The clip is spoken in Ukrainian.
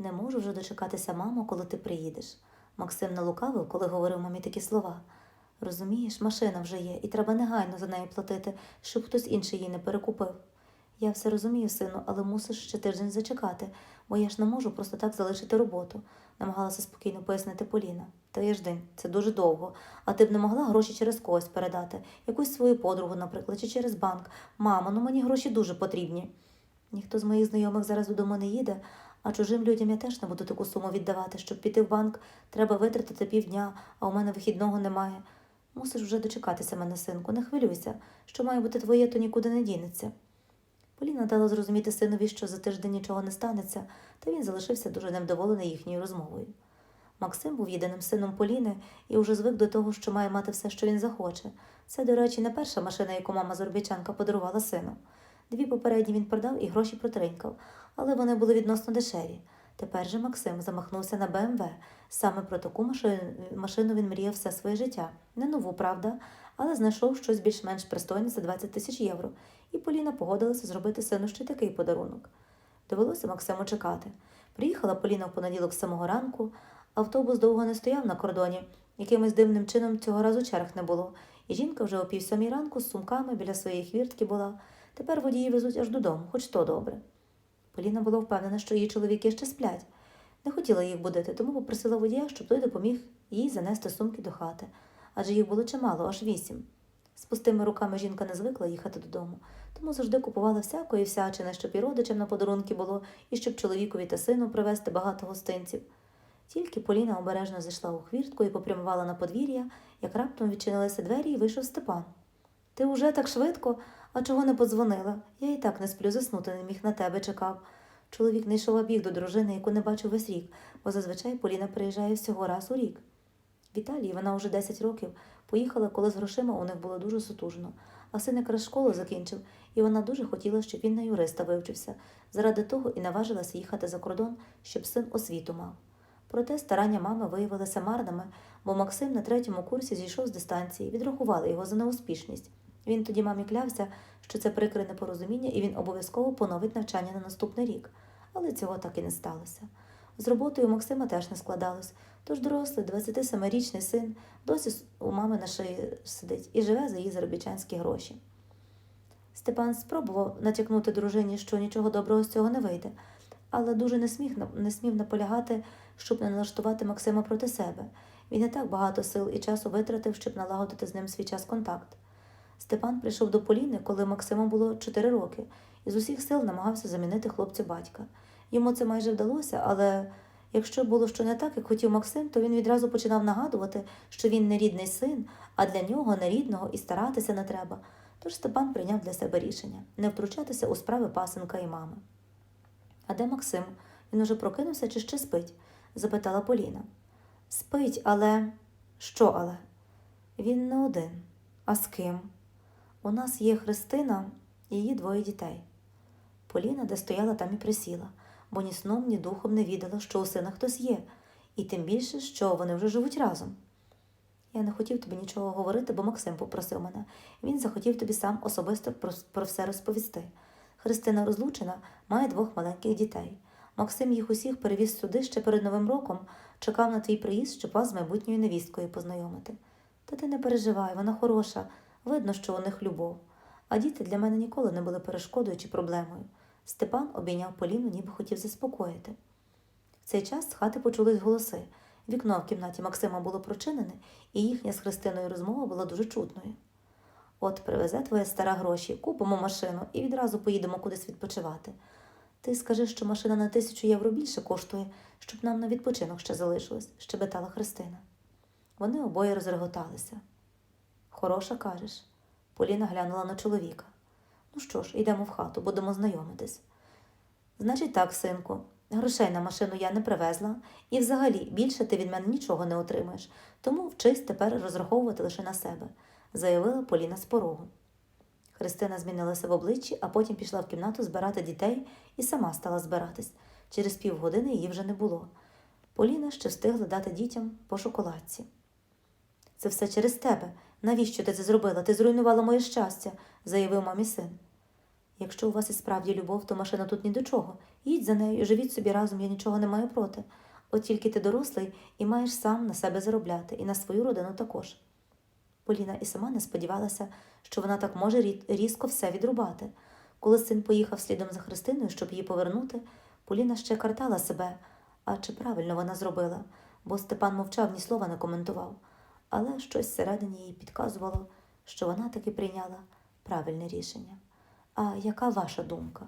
Не можу вже дочекатися, мамо, коли ти приїдеш. Максим не лукавив, коли говорив мамі такі слова. Розумієш, машина вже є, і треба негайно за неї платити, щоб хтось інший її не перекупив. Я все розумію, сину, але мусиш ще тиждень зачекати, бо я ж не можу просто так залишити роботу, намагалася спокійно пояснити Поліна. Тиждень це дуже довго, а ти б не могла гроші через когось передати, якусь свою подругу, наприклад, чи через банк. Мамо, ну мені гроші дуже потрібні. Ніхто з моїх знайомих зараз додому не їде, а чужим людям я теж не буду таку суму віддавати. Щоб піти в банк, треба витратити півдня, а у мене вихідного немає. Мусиш вже дочекатися мене, синку, не хвилюйся. Що має бути твоє, то нікуди не дінеться. Поліна дала зрозуміти синові, що за тиждень нічого не станеться, та він залишився дуже невдоволений їхньою розмовою. Максим був єдиним сином Поліни і вже звик до того, що має мати все, що він захоче. Це, до речі, не перша машина, яку мама Зорбічанка подарувала сину. Дві попередні він продав і гроші протринькав, але вони були відносно дешеві. Тепер же Максим замахнувся на БМВ. Саме про таку машину, він мріяв все своє життя. Не нову, правда, але знайшов щось більш-менш пристойне за 20 тисяч євро, і Поліна погодилася зробити сину ще такий подарунок. Довелося Максиму чекати. Приїхала Поліна в понеділок з самого ранку. Автобус довго не стояв на кордоні. Якимось дивним чином цього разу черг не було, і жінка вже о пів ранку з сумками біля своєї хвіртки була. Тепер водії везуть аж додому, хоч то добре. Поліна була впевнена, що її чоловіки ще сплять. Не хотіла їх будити, тому попросила водія, щоб той допоміг їй занести сумки до хати, адже їх було чимало, аж вісім. З пустими руками жінка не звикла їхати додому, тому завжди купувала всякої всячини, щоб і родичам на подарунки було, і щоб чоловікові та сину привезти багато гостинців. Тільки Поліна обережно зайшла у хвіртку і попрямувала на подвір'я, як раптом відчинилися двері і вийшов Степан. Ти уже так швидко, а чого не подзвонила? Я і так не сплю, заснути не міг на тебе чекав. Чоловік не йшов обіг до дружини, яку не бачив весь рік, бо зазвичай Поліна приїжджає всього раз у рік. В Італії вона вже 10 років поїхала, коли з грошима у них було дуже сутужно, а син якраз школу закінчив, і вона дуже хотіла, щоб він на юриста вивчився. Заради того і наважилася їхати за кордон, щоб син освіту мав. Проте старання мами виявилися марними, бо Максим на третьому курсі зійшов з дистанції, відрахували його за неуспішність. Він тоді мамі клявся, що це прикре непорозуміння, і він обов'язково поновить навчання на наступний рік. Але цього так і не сталося. З роботою Максима теж не складалось, тож дорослий, 27-річний син досі у мами на шиї сидить і живе за її заробітчанські гроші. Степан спробував натякнути дружині, що нічого доброго з цього не вийде, але дуже не, сміх, не смів наполягати, щоб не налаштувати Максима проти себе. Він не так багато сил і часу витратив, щоб налагодити з ним свій час контакт. Степан прийшов до Поліни, коли Максиму було 4 роки, і з усіх сил намагався замінити хлопцю батька. Йому це майже вдалося, але якщо було що не так, як хотів Максим, то він відразу починав нагадувати, що він не рідний син, а для нього не рідного і старатися не треба. Тож Степан прийняв для себе рішення не втручатися у справи пасенка і мами. А де Максим? Він уже прокинувся чи ще спить? запитала Поліна. Спить, але. Що але? Він не один. А з ким? У нас є Христина і її двоє дітей. Поліна, де стояла, там і присіла, бо ні сном, ні духом не відала, що у сина хтось є, і тим більше, що вони вже живуть разом. Я не хотів тобі нічого говорити, бо Максим попросив мене. Він захотів тобі сам особисто про, про все розповісти. Христина розлучена, має двох маленьких дітей. Максим їх усіх перевіз сюди ще перед Новим роком, чекав на твій приїзд, щоб вас з майбутньою невісткою познайомити. Та ти не переживай, вона хороша, видно, що у них любов. А діти для мене ніколи не були перешкодою чи проблемою. Степан обійняв Поліну, ніби хотів заспокоїти. В цей час з хати почулись голоси. Вікно в кімнаті Максима було прочинене, і їхня з Христиною розмова була дуже чутною. От привезе твоя стара гроші, купимо машину і відразу поїдемо кудись відпочивати. Ти скажи, що машина на тисячу євро більше коштує, щоб нам на відпочинок ще залишилось, щебетала Христина. Вони обоє розреготалися. Хороша, кажеш. Поліна глянула на чоловіка. Ну що ж, йдемо в хату, будемо знайомитись. Значить так, синку, грошей на машину я не привезла, і взагалі більше ти від мене нічого не отримаєш, тому вчись тепер розраховувати лише на себе, заявила Поліна з порогу. Христина змінилася в обличчі, а потім пішла в кімнату збирати дітей і сама стала збиратись. Через півгодини її вже не було. Поліна ще встигла дати дітям по шоколадці. Це все через тебе. Навіщо ти це зробила? Ти зруйнувала моє щастя, заявив мамі син. Якщо у вас і справді любов, то машина тут ні до чого. Їдь за нею, живіть собі разом, я нічого не маю проти. От тільки ти дорослий і маєш сам на себе заробляти, і на свою родину також. Поліна і сама не сподівалася, що вона так може різко все відрубати. Коли син поїхав слідом за Христиною, щоб її повернути, Поліна ще картала себе, а чи правильно вона зробила, бо Степан мовчав, ні слова не коментував. Але щось всередині їй підказувало, що вона таки прийняла правильне рішення. А яка ваша думка?